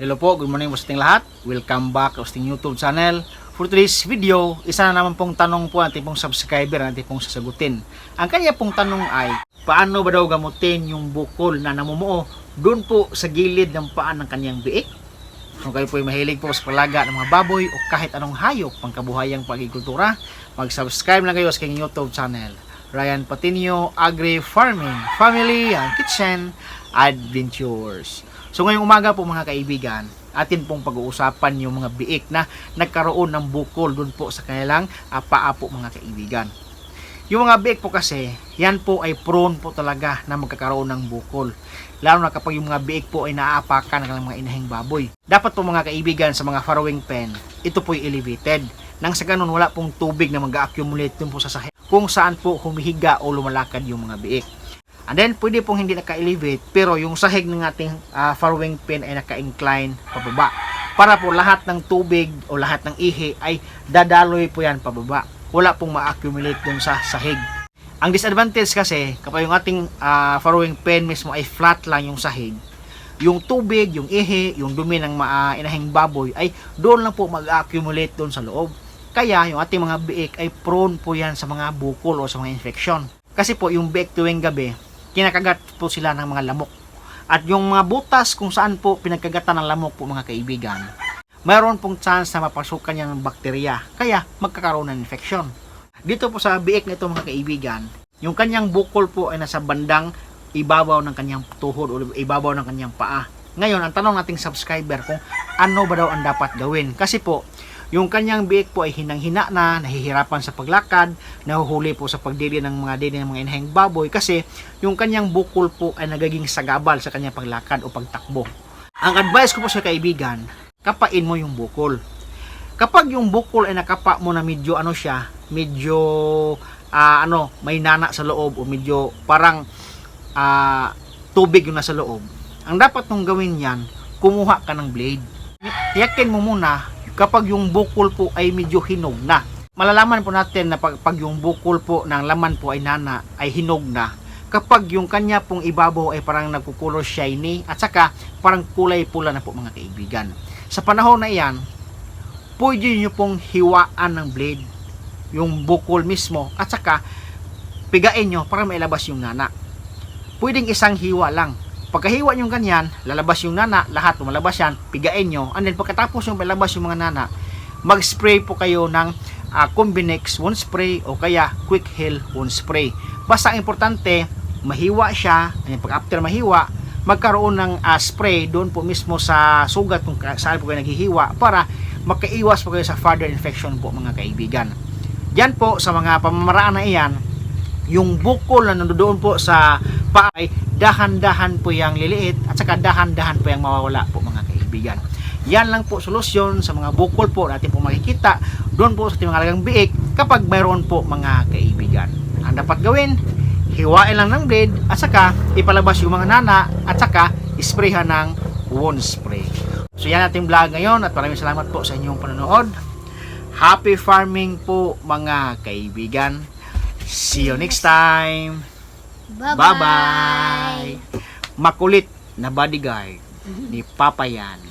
Hello po, good morning po sa ating lahat. Welcome back sa ating YouTube channel. For today's video, isa na naman pong tanong po ang ating pong subscriber na ating pong sasagutin. Ang kanya pong tanong ay, paano ba daw gamutin yung bukol na namumuo doon po sa gilid ng paan ng kanyang biik? Kung kayo po ay mahilig po sa palaga ng mga baboy o kahit anong hayop pangkabuhayang pag-agrikultura, mag-subscribe lang kayo sa aking YouTube channel. Ryan Patinio Agri Farming Family and Kitchen Adventures. So ngayong umaga po mga kaibigan, atin pong pag-uusapan yung mga biik na nagkaroon ng bukol doon po sa kanilang uh, paa po mga kaibigan. Yung mga biik po kasi, yan po ay prone po talaga na magkakaroon ng bukol. Lalo na kapag yung mga biik po ay naaapakan ng mga inahing baboy. Dapat po mga kaibigan sa mga farrowing pen, ito po ay elevated. Nang sa ganun wala pong tubig na mag-accumulate dun po sa kung saan po humihiga o lumalakad yung mga biik. And then, pwede pong hindi naka-elevate, pero yung sahig ng ating uh, farrowing pen ay naka-incline pababa. Para po lahat ng tubig o lahat ng ihi ay dadaloy po yan pababa. Wala pong ma-accumulate dun sa sahig. Ang disadvantage kasi, kapag yung ating uh, farrowing pen mismo ay flat lang yung sahig, yung tubig, yung ihi, yung dumi ng uh, inahing baboy ay doon lang po mag-accumulate doon sa loob. Kaya yung ating mga biik ay prone po yan sa mga bukol o sa mga infection. Kasi po yung biik tuwing gabi, kinakagat po sila ng mga lamok. At yung mga butas kung saan po pinagkagatan ng lamok po mga kaibigan, mayroon pong chance na mapasukan niya ng bakterya, kaya magkakaroon ng infection. Dito po sa biik nito mga kaibigan, yung kanyang bukol po ay nasa bandang ibabaw ng kanyang tuhod o ibabaw ng kanyang paa. Ngayon, ang tanong nating subscriber kung ano ba daw ang dapat gawin. Kasi po, yung kanyang biik po ay hinang-hina na, nahihirapan sa paglakad, nahuhuli po sa pagdili ng mga dili ng mga inahing baboy kasi yung kanyang bukol po ay nagiging sagabal sa kanyang paglakad o pagtakbo. Ang advice ko po sa kaibigan, kapain mo yung bukol. Kapag yung bukol ay nakapa mo na medyo ano siya, medyo uh, ano, may nana sa loob o medyo parang uh, tubig yung nasa loob. Ang dapat mong gawin yan, kumuha ka ng blade. Yakin mo muna kapag yung bukol po ay medyo hinog na. Malalaman po natin na pag, pag yung bukol po ng laman po ay nana, ay hinog na. Kapag yung kanya pong ibabaw ay parang nagkukulor shiny at saka parang kulay pula na po mga kaibigan. Sa panahon na iyan, pwede nyo pong hiwaan ng blade yung bukol mismo at saka pigain nyo para mailabas yung nana. Pwedeng isang hiwa lang Pagkahiwa yung ganyan, lalabas yung nana, lahat lumalabas yan, pigain nyo. And then pagkatapos yung lalabas yung mga nana, mag-spray po kayo ng uh, Combinex one spray o kaya Quick Heal one spray. Basta ang importante, mahiwa siya, and pag after mahiwa, magkaroon ng uh, spray doon po mismo sa sugat kung saan po kayo naghihiwa para makaiwas po kayo sa further infection po mga kaibigan. Yan po sa mga pamamaraan na iyan, yung bukol na nandoon po sa paa ay dahan-dahan po yung liliit at saka dahan-dahan po yung mawawala po mga kaibigan. Yan lang po solusyon sa mga bukol po natin po makikita doon po sa ating mga lagang biik kapag mayroon po mga kaibigan. Ang dapat gawin, hiwain lang ng blade at saka ipalabas yung mga nana at saka isprayhan ng wound spray. So yan ating vlog ngayon at maraming salamat po sa inyong panonood. Happy farming po mga kaibigan. See you next time. Bye-bye. Makulit na bodyguard ni Papa yan.